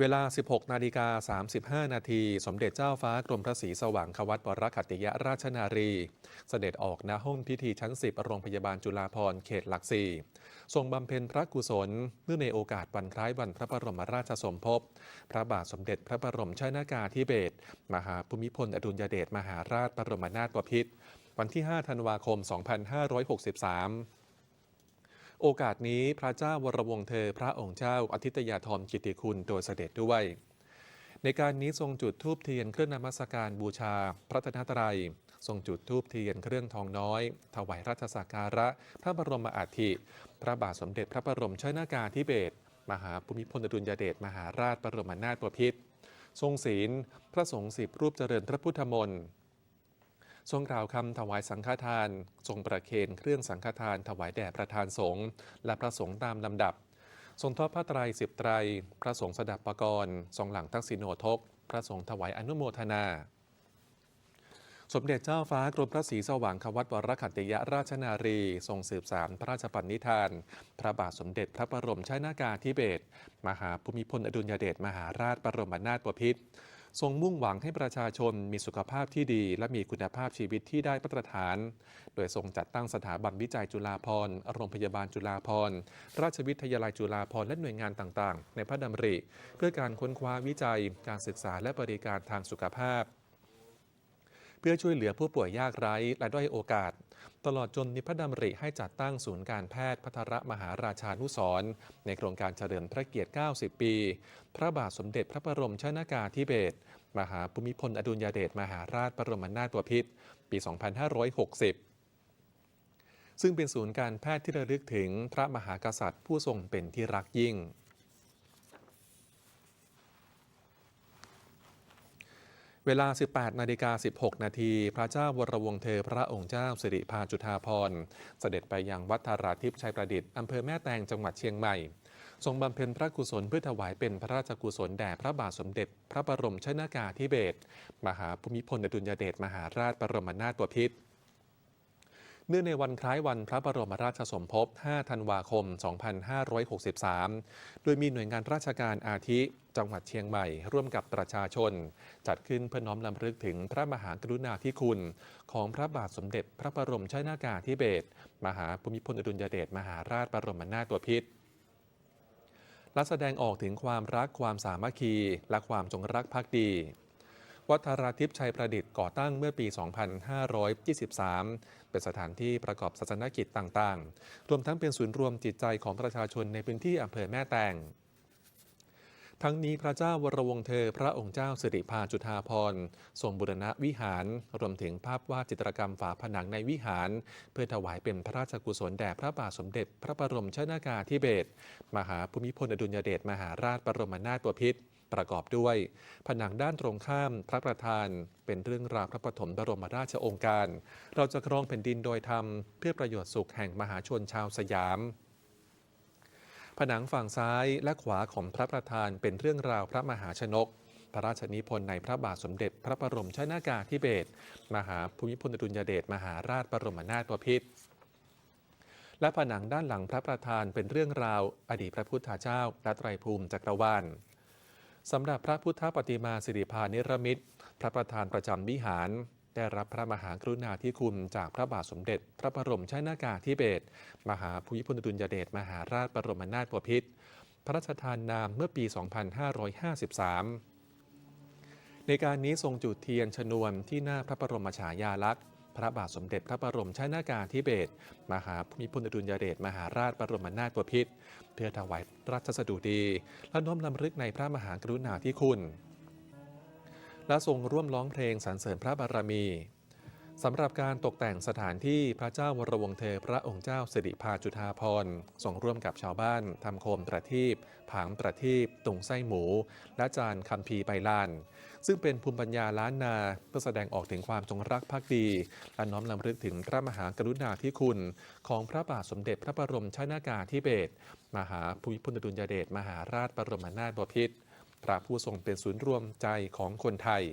เวลา 16 นาฬิกา 35 นาที สมเด็จเจ้าฟ้ากรมพระศรีสว่างควัตวรคัตติยราชนารี เสด็จออกณห้องพิธีชั้น 10 โรงพยาบาลจุฬาภรณ์เขตหลักสี่ทรงบำเพ็ญพระกุศล เนื่องในโอกาสวันคล้ายวันพระบรมราชสมภพ พระบาทสมเด็จพระบรมชนากาธิเบศร มหาภูมิพลอดุลยเดชมหาราชบรมนาถบพิตรวันที่ 5 ธันวาคม 2563 โอกาสนี้พระเจ้าวรวงเธอพระองค์เจ้าอาทิตยาธรกิติคุณโดยเสด็จด้วย ในการนี้ทรงจุดธูปเทียนเครื่องนมัสการบูชา พระธนตรัย ทรงจุดธูปเทียนเครื่องทองน้อย ถวายราชสักการะ พระบรมอาธิพระบาทสมเด็จพระบรมชนากาธิเบศรมหาภูมิพลอดุลยเดชมหาราชบรมนาถบพิตรทรงศีล พระสงฆ์สิบรูปเจริญพระพุทธมนต์ ทรงกล่าวคำถวายสังฆทาน ทรงประเคนเครื่องสังฆทานถวายแด่ประธานสงฆ์และพระสงฆ์ตามลำดับ ทรงทอดผ้าไตรสิบไตร พระสงฆ์สดับประกรณ์ทรงหลังทักษิโนทก พระสงฆ์ถวายอนุโมทนา สมเด็จเจ้าฟ้ากรมพระศรีสว่างควัตวรคัตติยราชนารี ทรงสืบสารพระราชปณิธาน พระบาทสมเด็จพระบรมชนากาธิเบศมหาภูมิพลอดุลยเดชมหาราชบรมนาถบพิตร ทรงมุ่งหวังให้ประชาชนมีสุขภาพที่ดี และมีคุณภาพชีวิตที่ได้มาตรฐาน โดยทรงจัดตั้งสถาบันวิจัยจุฬาภรณ์โรงพยาบาลจุฬาภรณ์ราชวิทยาลัยจุฬาภรณ์และหน่วยงานต่างๆ ในพระดำริ เพื่อการค้นคว้าวิจัย การศึกษาและบริการทางสุขภาพ เพื่อช่วยเหลือผู้ป่วยยากไร้และด้อยโอกาส ตลอดจนนิพระดำริให้จัดตั้งศูนย์การแพทย์พัทรมหาราชานุสรในโครงการเฉลิมพระเกียรติ 90 ปี พระบาทสมเด็จพระบรมชนากาธิเบศรมหาภูมิพลอดุลยเดชมหาราชบรมนาถบพิตรปี 2560ซึ่งเป็นศูนย์การแพทย์ที่ระลึกถึงพระมหากษัตริย์ผู้ทรงเป็นที่รักยิ่ง เวลา 18 นาฬิกา 16 นาที พระเจ้าวรวงศ์เธอพระองค์เจ้าสิริพาจุฑาภรณ์เสด็จไปยังวัดธาราทิพย์ชัยประดิษฐ์อำเภอแม่แตงจังหวัดเชียงใหม่ ทรงบำเพ็ญพระกุศลเพื่อถวายเป็นพระราชกุศลแด่พระบาทสมเด็จ พระบรมชนากาธิเบศรมหาภูมิพลอดุลยเดชมหาราชบรมนาถบพิตร เนื่องในวันคล้ายวันพระบรมราชสมภพ 5 ธันวาคม 2563 โดยมีหน่วยงานราชการอาทิ จังหวัดเชียงใหม่ ร่วมกับประชาชน จัดขึ้นเพื่อน้อมรำลึกถึงพระมหากรุณาธิคุณ ของพระบาทสมเด็จพระบรมชนากาธิเบศรมหาภูมิพลอดุลยเดชมหาราชบรมนาถบพิตรและแสดงออกถึงความรักความสามัคคี และความจงรักภักดี วัดธาราทิพย์ชัยประดิษฐ์ก่อตั้งเมื่อปี 2523 เป็นสถานที่ประกอบศาสนกิจต่างๆ รวมทั้งเป็นศูนย์รวมจิตใจของประชาชนในพื้นที่อำเภอแม่แตงทั้งนี้พระเจ้าวรวงเธอ พระองค์เจ้าสิริพาจุฑาภรทรงบุรณะวิหาร รวมถึงภาพวาดจิตรกรรมฝาผนังในวิหาร เพื่อถวายเป็นพระราชกุศลแด่พระบาทสมเด็จ พระบรมชนากาธิเบศรมหาภูมิพลอดุลยเดชมหาราชบรมนาถบพิตร ประกอบด้วย ผนังด้านตรงข้ามพระประธาน เป็นเรื่องราวพระปฐมบรมราชองค์การ เราจะครองแผ่นดินโดยธรรม เพื่อประโยชน์สุขแห่งมหาชนชาวสยาม ผนังฝั่งซ้ายและขวาของพระประธานเป็นเรื่องราวพระมหาชนก พระราชนิพนธ์ในพระบาทสมเด็จ พระบรมชนากาธิเบศรมหาภูมิพลอดุลยเดชมหาราชบรมนาถบพิตรและผนังด้านหลังพระประธานเป็นเรื่องราวอดีตพระพุทธเจ้าและไตรภูมิจักรวาล สำหรับพระพุทธปฏิมาสิริพานิรมิตร พระประธานประจำวิหาร ได้รับพระมหากรุณาธิคุณจากพระบาทสมเด็จ พระบรมชนากาธิเบศรมหาภูมิพลอดุลยเดชมหาราชบรมนาถบพิตรพระราชทานนามเมื่อปี 2553 ในการนี้ทรงจุดเทียนชนวนที่หน้าพระบรมฉายาลักษณ์ พระบาทสมเด็จพระบรมชนากาธิเบศรมหาภูมิพลอดุลยเดชมหาราชบรมนาถบพิตรเพื่อถวายราชสดุดี และน้อมรำลึกในพระมหากรุณาธิคุณ และทรงร่วมร้องเพลงสรรเสริญพระบารมี สำหรับการตกแต่งสถานที่พระเจ้าวรวงเธอพระองค์เจ้าสิริพาจุฑาภรณ์ทรงร่วมกับชาวบ้านทำโคมประทีปผางประทีปตุงไส้หมู และจานคัมภีใบลาน ซึ่งเป็นภูมิปัญญาล้านนาเพื่อแสดงออกถึงความจงรักภักดี และน้อมรำลึกถึงพระมหากรุณาธิคุณ ของพระบาทสมเด็จพระบรมชนากาธิเบศรมหาภูมิพลอดุลยเดชมหาราชบรมนาถบพิตรพระผู้ทรงเป็นศูนย์รวมใจของคนไทย